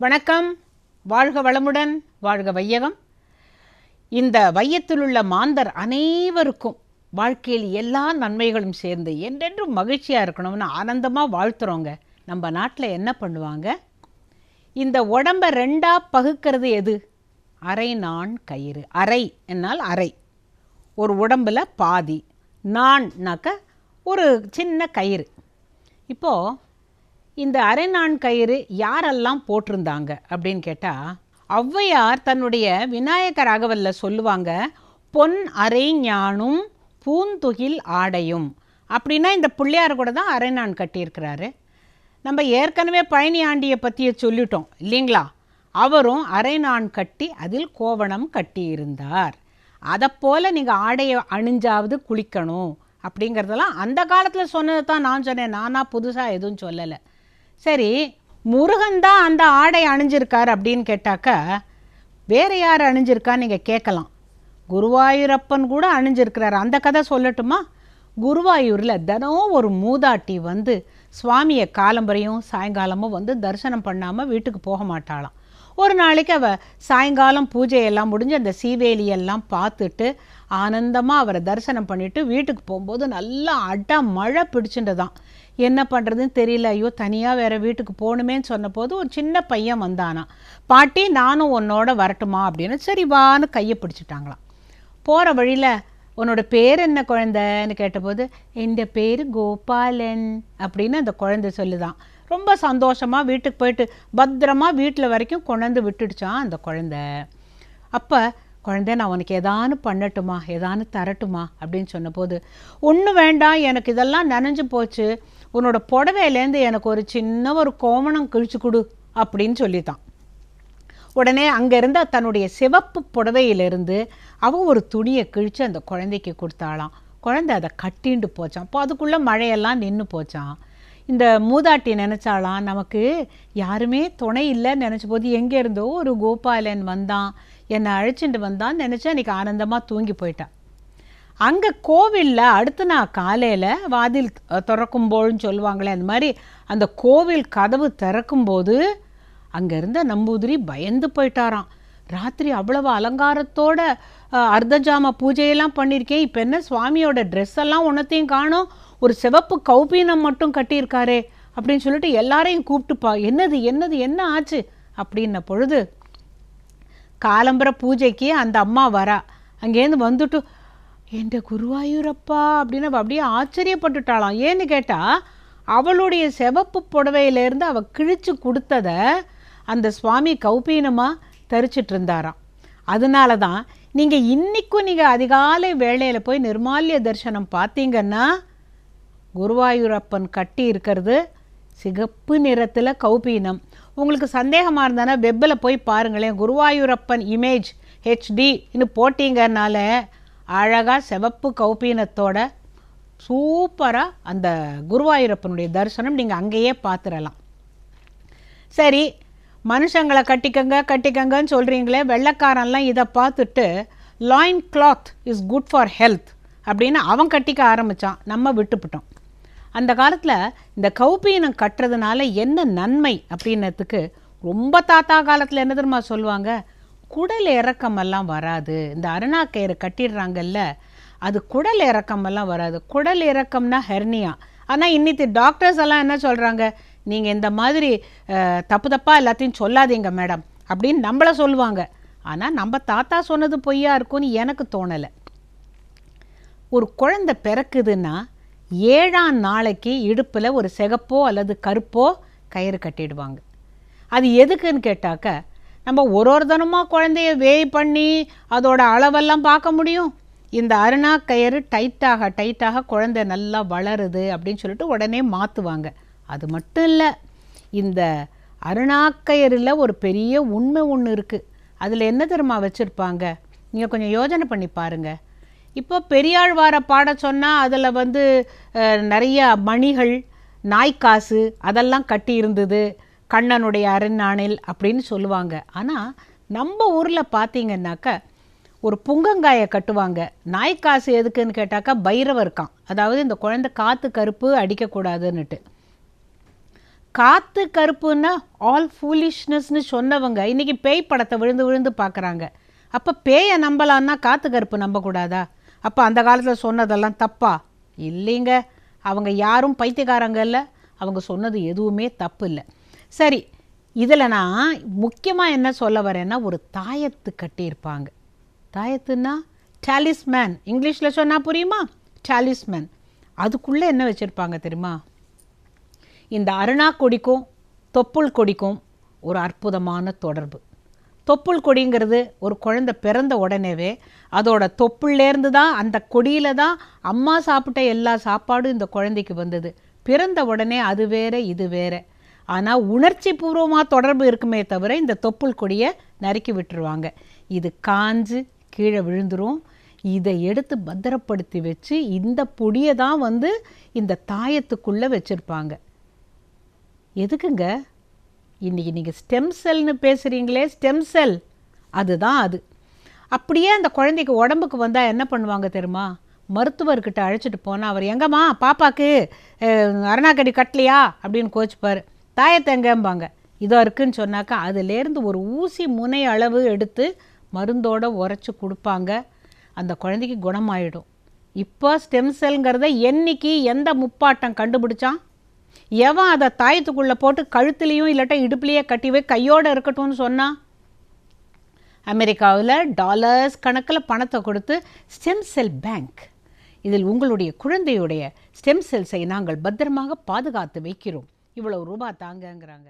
வணக்கம். வாழ்க வளமுடன் வாழ்க வையகம். இந்த வையத்திலுள்ள மாந்தர் அனைவருக்கும் வாழ்க்கையில் எல்லா நன்மைகளும் சேர்ந்து என்றென்றும் மகிழ்ச்சியாக இருக்கணும்னு ஆனந்தமாக வாழ்த்துறோங்க. நம்ம நாட்டில் என்ன பண்ணுவாங்க? இந்த உடம்பை ரெண்டாக பகுக்கிறது எது? அரை நான் கயிறு. அரை என்னால் அரை. ஒரு உடம்பில் பாதி. நான்னாக்க ஒரு சின்ன கயிறு. இப்போது இந்த அரைநான் கயிறு யாரெல்லாம் போட்டிருந்தாங்க அப்படின்னு கேட்டால் ஔவையார் தன்னுடைய விநாயக ராகவல்ல சொல்லுவாங்க பொன் அரை ஞானும் பூந்துகில் ஆடையும். அப்படின்னா இந்த பிள்ளையார் கூட தான் அரைநான் கட்டியிருக்கிறாரு. நம்ம ஏற்கனவே பழனி ஆண்டியை பற்றிய சொல்லிட்டோம் இல்லைங்களா? அவரும் அரைநான் கட்டி அதில் கோவணம் கட்டியிருந்தார். அதைப்போல் நீங்கள் ஆடையை அணிஞ்சாவது குளிக்கணும் அப்படிங்கிறதெல்லாம் அந்த காலத்தில் சொன்னதை தான் நான் சொன்னேன். நானாக புதுசாக எதுவும் சொல்லலை. சரி முருகன் தான் அந்த ஆடை அணிஞ்சிருக்கார் அப்படின்னு கேட்டாக்க வேறு யார் அணிஞ்சிருக்கான்னு நீங்கள் கேட்கலாம். குருவாயூரப்பன் கூட அணிஞ்சிருக்கிறார். அந்த கதை சொல்லட்டுமா? குருவாயூரில் தினம் ஒரு மூதாட்டி வந்து சுவாமியை காலம்பரையும் சாயங்காலமும் வந்து தரிசனம் பண்ணாமல் வீட்டுக்கு போக மாட்டாளாம். ஒரு நாளைக்கு அவள் சாயங்காலம் பூஜையெல்லாம் முடிஞ்சு அந்த சீவேலியெல்லாம் பார்த்துட்டு ஆனந்தமாக அவரை தரிசனம் பண்ணிவிட்டு வீட்டுக்கு போகும்போது நல்லா அட மழை பிடிச்சுட்டுதான். என்ன பண்ணுறதுன்னு தெரியல. ஐயோ தனியாக வேறு வீட்டுக்கு போகணுமேன்னு சொன்னபோது ஒரு சின்ன பையன் வந்தானா. பாட்டி நானும் உன்னோட வரட்டுமா அப்படின்னு சரி வான்னு கையை பிடிச்சிட்டாங்களாம். போகிற வழியில் உன்னோட பேர் என்ன குழந்தைன்னு கேட்டபோது என் பேர் கோபாலன் அப்படின்னு அந்த குழந்தை சொல்லுதான். ரொம்ப சந்தோஷமாக வீட்டுக்கு போயிட்டு பத்திரமா வீட்டில் வரைக்கும் கொண்டாந்து விட்டுடுச்சான் அந்த குழந்தை. அப்போ குழந்தை நான் உனக்கு எதானு பண்ணட்டுமா? எதானு தரட்டுமா? அப்படின்னு சொன்னபோது ஒன்றும் வேண்டாம் எனக்கு இதெல்லாம் நனைஞ்சு போச்சு. உன்னோட புடவையிலேருந்து எனக்கு ஒரு சின்ன ஒரு கோமணம் கிழிச்சு கொடு அப்படின்னு சொல்லித்தான் உடனே அங்கேருந்து தன்னுடைய சிவப்பு புடவையிலிருந்து அவள் ஒரு துணியை கிழித்து அந்த குழந்தைக்கு கொடுத்தாளாம். குழந்தை அதை கட்டிண்டு போச்சான் அப்போ அதுக்குள்ளே மழையெல்லாம் நின்று போச்சான் இந்த மூதாட்டி நினச்சாலாம் நமக்கு யாருமே துணை இல்லைன்னு நினச்ச போது எங்கே இருந்தோ ஒரு கோபாலன் வந்தான். என்னை அழைச்சிட்டு வந்தான்னு நினச்சா இன்றைக்கி ஆனந்தமாக தூங்கி போயிட்டான் அங்கே கோவிலில் அடுத்த நாள் காலையில் வாதில் திறக்கும்போதுன்னு சொல்லுவாங்களே அந்த மாதிரி அந்த கோவில் கதவு திறக்கும்போது அங்கே இருந்த நம்பூதிரி பயந்து போயிட்டாராம். ராத்திரி அவ்வளவு அலங்காரத்தோட அர்த்தஜாம பூஜையெல்லாம் பண்ணியிருக்கேன் இப்போ என்ன சுவாமியோட ட்ரெஸ் எல்லாம் ஒன்றத்தையும் காணும். ஒரு சிவப்பு கௌபீனம் மட்டும் கட்டியிருக்காரே அப்படின்னு சொல்லிட்டு எல்லாரையும் கூப்பிட்டுப்பா என்னது என்னது என்ன ஆச்சு? அப்படின்ன பொழுது காலம்பர பூஜைக்கு அந்த அம்மா வரா. அங்கேருந்து வந்துட்டு என்ற குருவாயூரப்பா அப்படின்னு அவள் அப்படியே ஆச்சரியப்பட்டுட்டாளாம். ஏன்னு கேட்டால் அவளுடைய சிவப்பு புடவையிலேருந்து அவள் கிழிச்சு கொடுத்தத அந்த சுவாமி கௌபீனமாக தரிச்சிட்டு இருந்தாராம். அதனால தான் நீங்கள் இன்றைக்கும் நீங்கள் அதிகாலை வேளையில் போய் நிர்மால்ய தரிசனம் பார்த்தீங்கன்னா குருவாயூரப்பன் கட்டி இருக்கிறது சிகப்பு நிறத்தில் கௌபீனம். உங்களுக்கு சந்தேகமாக இருந்தானா வெப்பில் போய் பாருங்களேன். குருவாயூரப்பன் இமேஜ் ஹெச்டி போட்டிங்கனால அழகாக சிவப்பு கௌப்பீனத்தோட சூப்பராக அந்த குருவாயூரப்பனுடைய தரிசனம் நீங்கள் அங்கேயே பார்த்துடலாம் சரி மனுஷங்களை கட்டிக்கங்க கட்டிக்கங்கன்னு சொல்கிறீங்களே வெள்ளைக்காரன்லாம் இதை பார்த்துட்டு loin cloth is good for health அப்படின்னு அவன் கட்டிக்க ஆரம்பித்தான் நம்ம விட்டுப்பிட்டோம். அந்த காலத்தில் இந்த கௌப்பீனம் கட்டுறதுனால என்ன நன்மை அப்படின்னதுக்கு ரொம்ப தாத்தா காலத்தில் என்ன தெரியுமா சொல்லுவாங்க? குடல் இறக்கமெல்லாம் வராது. இந்த அருணாக்கயிறு கட்டிடுறாங்கல்ல அது குடல் இறக்கமெல்லாம் வராது. குடல் இறக்கம்னா ஹெர்னியா. ஆனால் இன்னித்து டாக்டர்ஸ் எல்லாம் என்ன சொல்கிறாங்க நீங்கள் இந்த மாதிரி தப்பு தப்பாக எல்லாத்தையும் சொல்லாதீங்க மேடம் அப்படின்னு நம்மள சொல்லுவாங்க. ஆனால் நம்ம தாத்தா சொன்னது பொய்யா இருக்கும்னு எனக்கு தோணலை. ஒரு குழந்தை பிறக்குதுன்னா ஏழாம் நாளைக்கு இடுப்பில் ஒரு சிகப்போ அல்லது கருப்போ கயிறு கட்டிடுவாங்க. அது எதுக்குன்னு கேட்டாக்க நம்ம ஒரு ஒரு தினமாக குழந்தைய வேய் பண்ணி அதோட அளவெல்லாம் பார்க்க முடியும். இந்த அருணா கயிறு டைட்டாக டைட்டாக குழந்தை நல்லா வளருது அப்படின்னு சொல்லிட்டு உடனே மாற்றுவாங்க அது மட்டும் இல்லை இந்த அருணாக்கயரில் ஒரு பெரிய உண்மை ஒன்று இருக்குது அதில் என்ன தெரியுமா வச்சுருப்பாங்க? நீங்கள் கொஞ்சம் யோசனை பண்ணி பாருங்கள் இப்போ பெரியாழ்வாரை பாட சொன்னால் அதில் வந்து நிறைய மணிகள் நாய்க்காசு அதெல்லாம் கட்டி இருந்தது. கண்ணனுடைய அருநாணில் அப்படின்னு சொல்லுவாங்க. ஆனால் நம்ம ஊரில் பார்த்தீங்கன்னாக்க ஒரு புங்கங்காயை கட்டுவாங்க. நாய்க்காசு எதுக்குன்னு கேட்டாக்கா பைரவர் இருக்கான். அதாவது இந்த குழந்தை காற்று கருப்பு அடிக்கக்கூடாதுன்னுட்டு. காற்று கருப்புன்னா ஆல் ஃபூலிஷ்னஸ்னு சொன்னவங்க இன்றைக்கி பேய் படத்தை விழுந்து விழுந்து பார்க்குறாங்க அப்போ பேயை நம்பலான்னா காற்று கருப்பு நம்பக்கூடாதா? அப்போ அந்த காலத்தில் சொன்னதெல்லாம் தப்பா? இல்லைங்க. அவங்க யாரும் பைத்தியக்காரங்க இல்லை. அவங்க சொன்னது எதுவுமே தப்பு இல்லை. சரி இதில் நான் முக்கியமாக என்ன சொல்ல வரேன்னா ஒரு தாயத்து கட்டியிருப்பாங்க. தாயத்துன்னா டாலிஸ்மேன் இங்கிலீஷில் சொன்னால் புரியுமா? டாலிஸ்மேன் அதுக்குள்ளே என்ன வச்சுருப்பாங்க தெரியுமா? இந்த அருணா கொடிக்கும் தொப்புள் கொடிக்கும் ஒரு அற்புதமான தொடர்பு. தொப்புள் கொடிங்கிறது ஒரு குழந்தை பிறந்த உடனேவே அதோட தொப்புள்லேருந்து தான் அந்த கொடியில் தான் அம்மா சாப்பிட்ட எல்லா சாப்பாடும் இந்த குழந்தைக்கு வந்தது. பிறந்த உடனே அது வேற இது வேறு. ஆனால் உணர்ச்சி பூர்வமாக தொடர்பு இருக்குமே தவிர இந்த தொப்புள் கொடியை நறுக்கி விட்டுருவாங்க. இது காஞ்சு கீழே விழுந்துரும். இதை எடுத்து பத்திரப்படுத்தி வச்சு இந்த பொடியை தான் வந்து இந்த தாயத்துக்குள்ளே வச்சுருப்பாங்க. எதுக்குங்க? இன்றைக்கி நீங்கள் ஸ்டெம் செல்னு பேசுகிறீங்களே ஸ்டெம் செல் அதுதான் அது. அப்படியே அந்த குழந்தைக்கு உடம்புக்கு வந்தால் என்ன பண்ணுவாங்க தெரியுமா? மருத்துவர்கிட்ட அழைச்சிட்டு போனால் அவர் எங்கம்மா? பாப்பாக்கு அஹ், அரணாக்கடி கட்டலையா? அப்படின்னு கோச்சுப்பார். தாயத்தங்கம்பாங்க. இதோ இருக்குன்னு சொன்னாக்கா அதுலேருந்து ஒரு ஊசி முனை அளவு எடுத்து மருந்தோடு உரைச்சி கொடுப்பாங்க. அந்த குழந்தைக்கு குணமாயிடும். இப்போ ஸ்டெம் செல்ங்கிறத என்னைக்கு எந்த முப்பாட்டம் கண்டுபிடிச்சான்? எவன் அதை தாயத்துக்குள்ளே போட்டு கழுத்துலேயும் இல்லாட்டா இடுப்புலையே கட்டிவே கையோடு இருக்கட்டும்னு சொன்னான் அமெரிக்காவில் டாலர்ஸ் கணக்கில் பணத்தை கொடுத்து ஸ்டெம் செல் பேங்க். இதில் உங்களுடைய குழந்தையுடைய ஸ்டெம் செல்ஸை நாங்கள் பத்திரமாக பாதுகாத்து வைக்கிறோம். இவ்வளவு ரூபா தாங்கங்கிறாங்க.